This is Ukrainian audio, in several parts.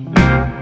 Чи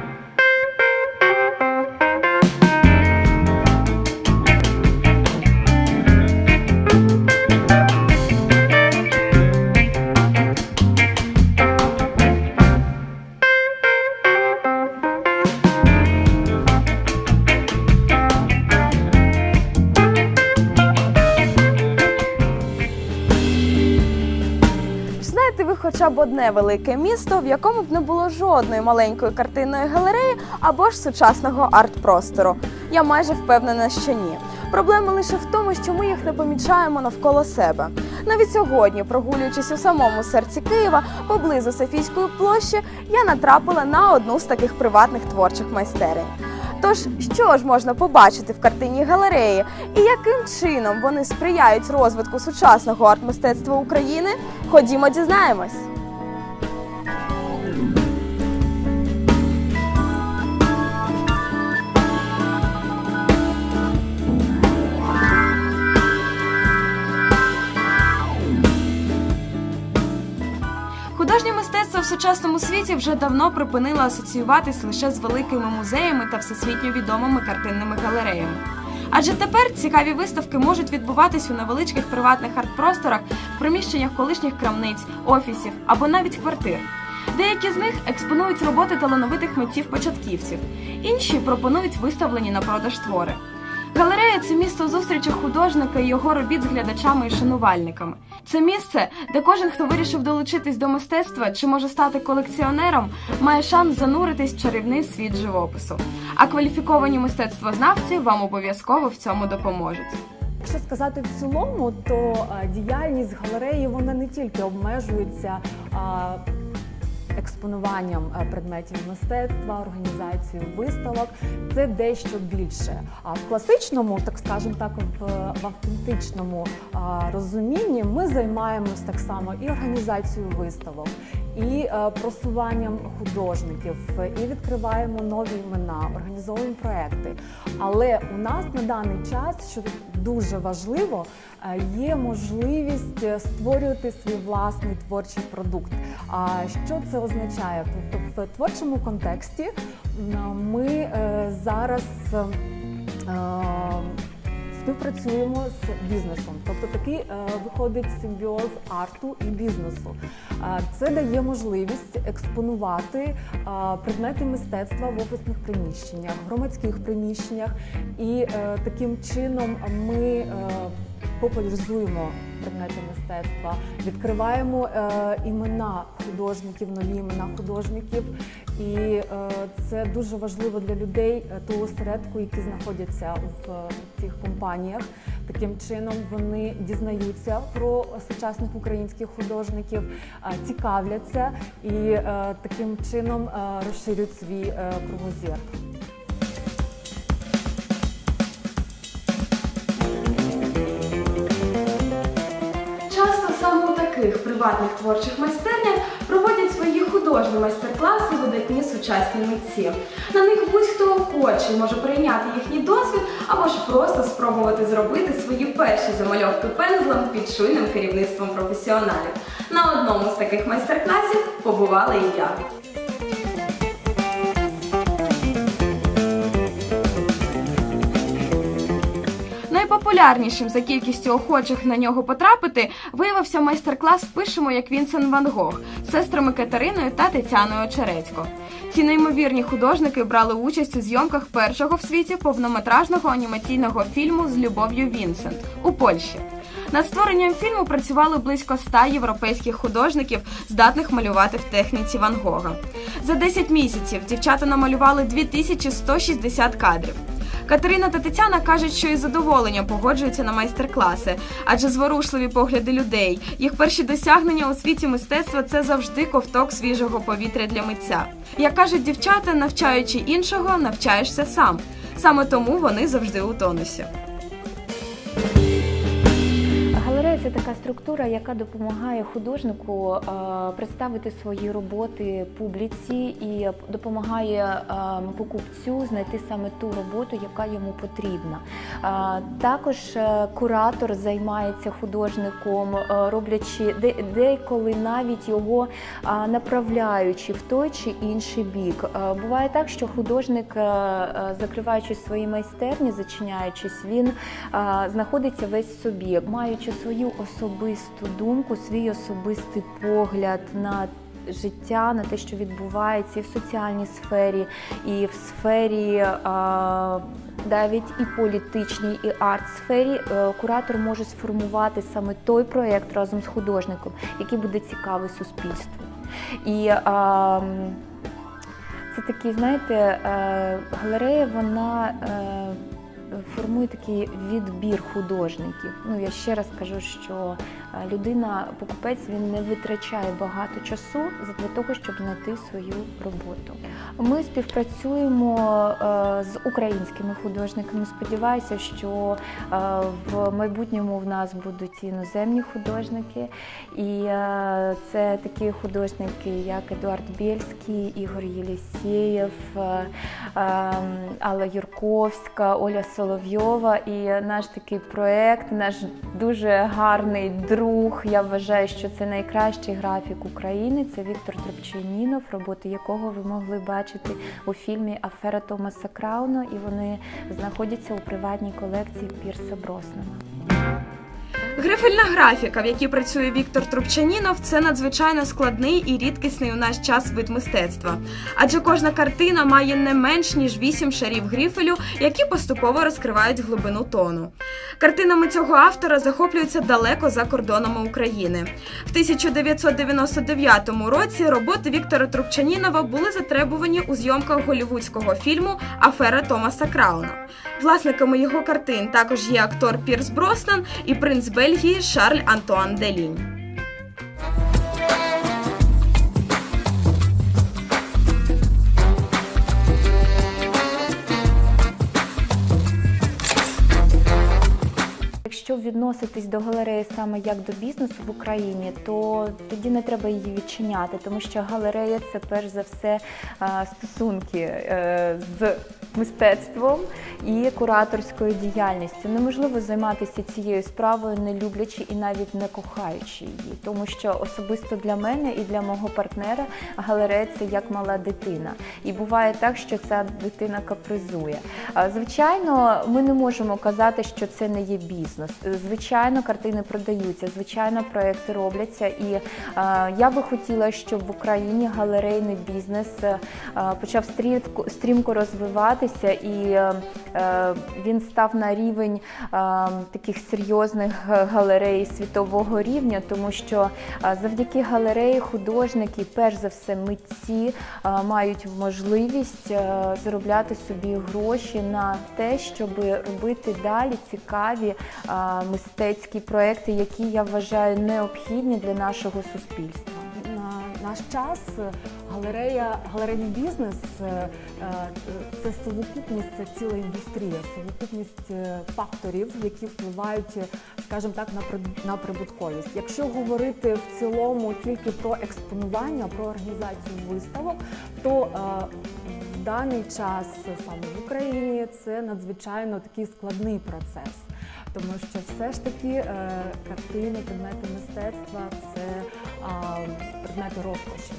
б одне велике місто, в якому б не було жодної маленької картинної галереї або ж сучасного арт-простору? Я майже впевнена, що ні. Проблема лише в тому, що ми їх не помічаємо навколо себе. Навіть сьогодні, прогулюючись у самому серці Києва, поблизу Софійської площі, я натрапила на одну з таких приватних творчих майстерень. Тож, що ж можна побачити в картинній галереї, і яким чином вони сприяють розвитку сучасного арт-мистецтва України? Ходімо, дізнаємось. Мистецтво в сучасному світі вже давно припинило асоціюватись лише з великими музеями та всесвітньо відомими картинними галереями. Адже тепер цікаві виставки можуть відбуватись у невеличких приватних арт-просторах, в приміщеннях колишніх крамниць, офісів або навіть квартир. Деякі з них експонують роботи талановитих митців-початківців, інші пропонують виставлені на продаж твори. Галерея це місто зустрічі художника і його робіт з глядачами і шанувальниками. Це місце, де кожен, хто вирішив долучитись до мистецтва чи може стати колекціонером, має шанс зануритись в чарівний світ живопису. А кваліфіковані мистецтвознавці вам обов'язково в цьому допоможуть. Якщо сказати в цілому, то а, діяльність галереї вона не тільки обмежується експонуванням предметів мистецтва, організацією виставок, це дещо більше. А в класичному, так скажемо так, в, в автентичному розумінні ми займаємось так само і організацією виставок, і е, просуванням художників, і відкриваємо нові імена, організовуємо проекти. Але у нас на даний час, що дуже важливо, е, є можливість е, створювати свій власний творчий продукт. А що це означає? Тобто, в творчому контексті ми зараз. Співпрацюємо з бізнесом, тобто такий е, виходить симбіоз арту і бізнесу. Е, це дає можливість експонувати е, предмети мистецтва в офісних приміщеннях, громадських приміщеннях, і таким чином ми популяризуємо предмети мистецтва, відкриваємо е, імена художників, нові імена художників. І е, це дуже важливо для людей е, того осередку, які знаходяться в е, цих компаніях. Таким чином вони дізнаються про сучасних українських художників, е, цікавляться і е, таким чином е, розширюють свій е, кругозір. Приватних творчих майстернях проводять свої художні майстер-класи видатні сучасні митці. На них будь-хто охоче може прийняти їхній досвід або ж просто спробувати зробити свої перші замальовки пензлем під чуйним керівництвом професіоналів. На одному з таких майстер-класів побувала і я. Найпопулярнішим за кількістю охочих на нього потрапити виявився майстер-клас Пишемо як Вінсен Ван Гог з сестрами Катериною та Тетяною Очерецько. Ці неймовірні художники брали участь у зйомках першого в світі повнометражного анімаційного фільму з любов'ю Вінсент у Польщі. Над створенням фільму працювали близько 100 європейських художників, здатних малювати в техніці Ван Гога. За 10 місяців дівчата намалювали 2160 кадрів. Катерина та Тетяна кажуть, що із задоволенням погоджуються на майстер-класи, адже зворушливі погляди людей, їх перші досягнення у світі мистецтва це завжди ковток свіжого повітря для митця. Як кажуть дівчата, навчаючи іншого, навчаєшся сам. Саме тому вони завжди у тонусі. Це така структура, яка допомагає художнику е, представити свої роботи публіці і допомагає е, покупцю знайти саме ту роботу, яка йому потрібна. Е, Також куратор займається художником, роблячи де- деколи навіть його направляючи в той чи інший бік. Буває так, що художник, е, е, закриваючи свої майстерні, зачиняючись, він знаходиться весь собі, маючи свою особисту думку, свій особистий погляд на життя, на те, що відбувається і в соціальній сфері, і в сфері. Навіть і політичній, і арт-сфері е, куратор може сформувати саме той проєкт разом з художником, який буде цікавий суспільству. І а, це такий, знаєте, е, галерея, вона е, формує такий відбір художників. Ну я ще раз кажу, що е, людина, покупець, він не витрачає багато часу для того, щоб знайти свою роботу. Ми співпрацюємо е, з українськими художниками. Сподіваюся, що е, в майбутньому в нас будуть іноземні художники, і це такі художники, як Едуард Бєльський, Ігор Єлісєєв, е, е, Алла Юрковська, Оля Соловйова. І наш такий проект, наш дуже гарний друг. Я вважаю, що це найкращий графік України. Це Віктор Трубчанінов, роботи якого ви могли бачити у фільмі Афера Томаса Крауна, і вони знаходяться у приватній колекції Пірса Броснана. Грифельна графіка, в якій працює Віктор Трубчанінов, це надзвичайно складний і рідкісний у наш час вид мистецтва. Адже кожна картина має не менш ніж вісім шарів грифелю, які поступово розкривають глибину тону. Картинами цього автора захоплюються далеко за кордонами України. В 1999 році роботи Віктора Трубчанінова були затребувані у зйомках голівудського фільму Афера Томаса Крауна. Власниками його картин також є актор Пірс Броснан і принц Бельгії Шарль Антуан Делінь. Відноситись до галереї саме як до бізнесу в Україні, то тоді не треба її відчиняти, тому що галерея це перш за все стосунки е, з мистецтвом і кураторською діяльністю. Неможливо займатися цією справою, не люблячи і навіть не кохаючи її, тому що особисто для мене і для мого партнера галерея це як мала дитина. І буває так, що ця дитина капризує. Звичайно, ми не можемо казати, що це не є бізнес. Звичайно, картини продаються, звичайно, проекти робляться. І е, я би хотіла, щоб в Україні галерейний бізнес е, почав стрімко, розвиватися, і е, він став на рівень таких серйозних галерей світового рівня, тому що завдяки галереї художники, перш за все, митці мають можливість заробляти собі гроші на те, щоб робити далі цікаві мистецькі проекти, які я вважаю необхідні для нашого суспільства. На наш час галерея, галерейний бізнес е, е, це совокупність, це ціла індустрія, совокупність е, факторів, які впливають, скажімо так, на прибутковість. Якщо говорити в цілому тільки про експонування, про організацію виставок, то в даний час саме в Україні це надзвичайно такий складний процес. Тому що все ж таки е, картини, предмети мистецтва це а, предмети розкоші.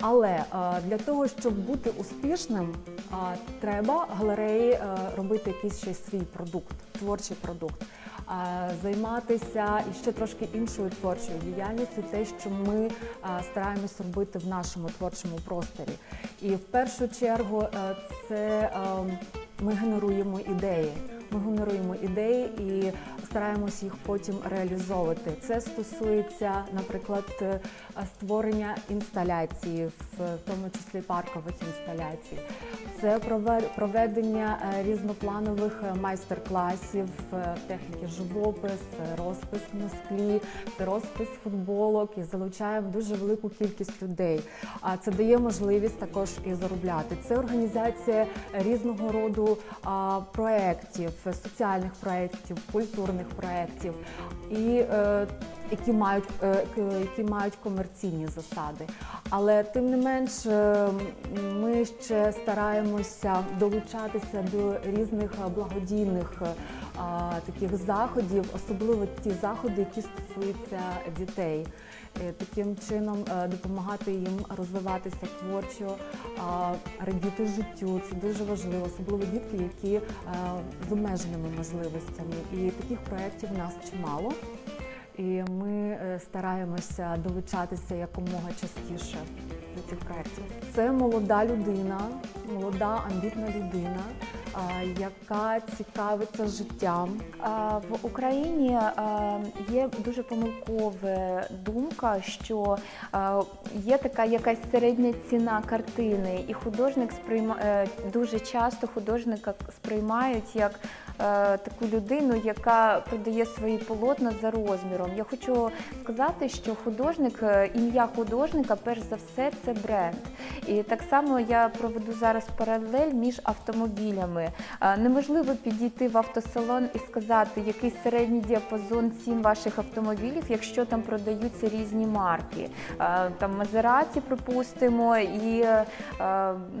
Але е, для того, щоб бути успішним, а, треба галереї е, робити якийсь ще свій продукт, творчий продукт, займатися і ще трошки іншою творчою діяльністю, те, що ми стараємось робити в нашому творчому просторі. І в першу чергу е, це е, ми генеруємо ідеї. Ми генеруємо ідеї і стараємось їх потім реалізовувати. Це стосується, наприклад, е, створення інсталяції, в тому числі паркових інсталяцій. Це прове- проведення е, різнопланових е, майстер-класів техніки живопис, розпис на склі, розпис футболок і залучаємо дуже велику кількість людей. А це дає можливість також і заробляти. Це організація різного роду проєктів, соціальних проєктів, культурних проєктів, і е, які мають, е, які мають комерційні засади. Але тим не менш, е, ми ще стараємося долучатися до різних е, благодійних е, таких заходів, особливо ті заходи, які стосуються дітей. Е, Таким чином е, допомагати їм розвиватися творчо, радіти життю. Це дуже важливо, особливо дітки, які е, з обмеженими можливостями. І таких проєктів в нас чимало. І ми стараємося долучатися якомога частіше до цих проєктів. Це молода людина, молода амбітна людина, яка цікавиться життям. В Україні є дуже помилкова думка, що є така якась середня ціна картини, і художник сприйма е, дуже часто художника сприймають як таку людину, яка продає свої полотна за розміром. Я хочу сказати, що художник, е, ім'я художника, перш за все, це бренд. І так само я проведу зараз паралель між автомобілями. Е, Неможливо підійти в автосалон і сказати, який середній діапазон цін ваших автомобілів, якщо там продаються різні марки. Е, Там Мазераті, припустимо, і е,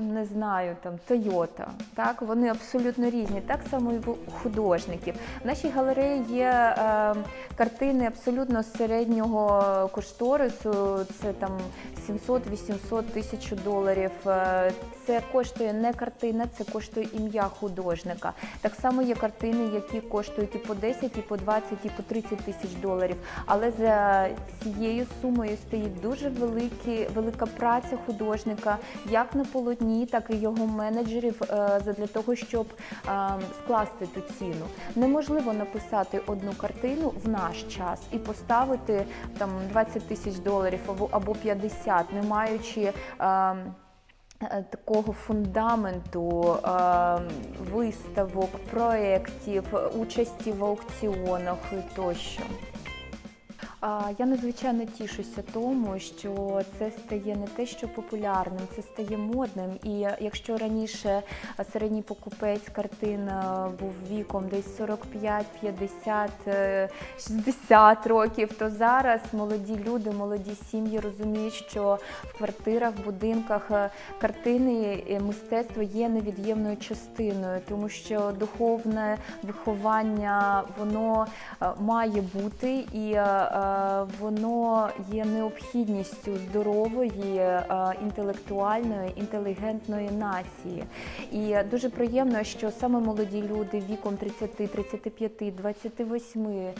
не знаю, там Тойота. Так, вони абсолютно різні. Так само і у художників. В нашій галереї є е, картини абсолютно середнього кошторису. Це там 700-800 тисяч доларів. Е, Це коштує не картина, це коштує ім'я художника. Так само є картини, які коштують і по 10, і по 20, і по 30 тисяч доларів. Але за цією сумою стоїть дуже великі, велика праця художника, як на полотні, так і його менеджерів, е, задля того, щоб е, скласти ту ціну. Неможливо написати одну картину в наш час і поставити там 20 тисяч доларів або, або 50, не маючи. е, е, Такого фундаменту е, виставок, проєктів, участі в аукціонах тощо. Я надзвичайно тішуся тому, що це стає не те, що популярним, це стає модним. І якщо раніше середній покупець картин був віком десь 45, 50, е, 60 років, то зараз молоді люди, молоді сім'ї розуміють, що в квартирах, в будинках е, картини мистецтво є невід'ємною частиною, тому що духовне виховання воно е, має бути і е, е, воно є необхідністю здорової, е, інтелектуальної, інтелігентної нації. І дуже приємно, що саме молоді люди віком 30, 35, 28 е,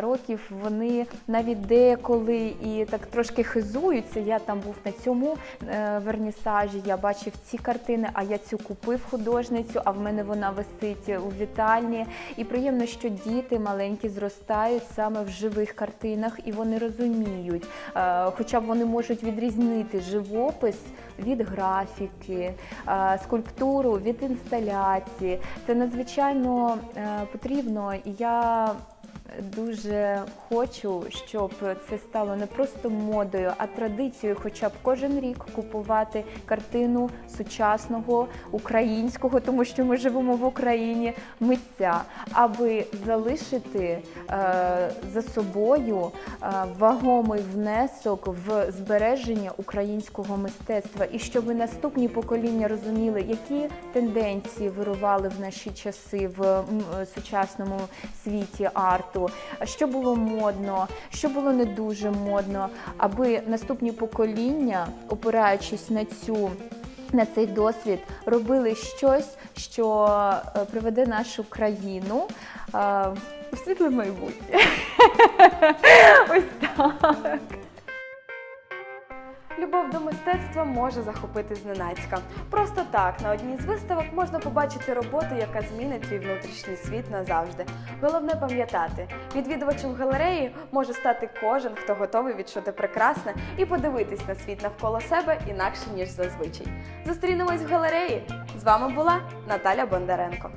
років вони навіть деколи і так трошки хизуються. Я там був на цьому е, вернісажі, я бачив ці картини, а я цю купив художницю, а в мене вона висить у вітальні. І приємно, що діти маленькі зростають саме в живих картинах, і вони розуміють, е, хоча б вони можуть відрізнити живопис від графіки, е, скульптуру від інсталяції. Це надзвичайно е, потрібно, я дуже хочу, щоб це стало не просто модою, а традицією, хоча б кожен рік купувати картину сучасного українського, тому що ми живемо в Україні митця, аби залишити е, за собою е, вагомий внесок в збереження українського мистецтва, і щоб наступні покоління розуміли, які тенденції вирували в наші часи в м, сучасному світі арту, що було модно, що було не дуже модно, аби наступні покоління, опираючись на цю. На цей досвід робили щось, що е, приведе нашу країну е, у світле майбутнє. Ось так. Любов до мистецтва може захопити зненацька. Просто так на одній з виставок можна побачити роботу, яка змінить твій внутрішній світ назавжди. Головне пам'ятати, відвідувачем галереї може стати кожен, хто готовий відчути прекрасне і подивитись на світ навколо себе інакше ніж зазвичай. Зустрінемось в галереї. З вами була Наталя Бондаренко.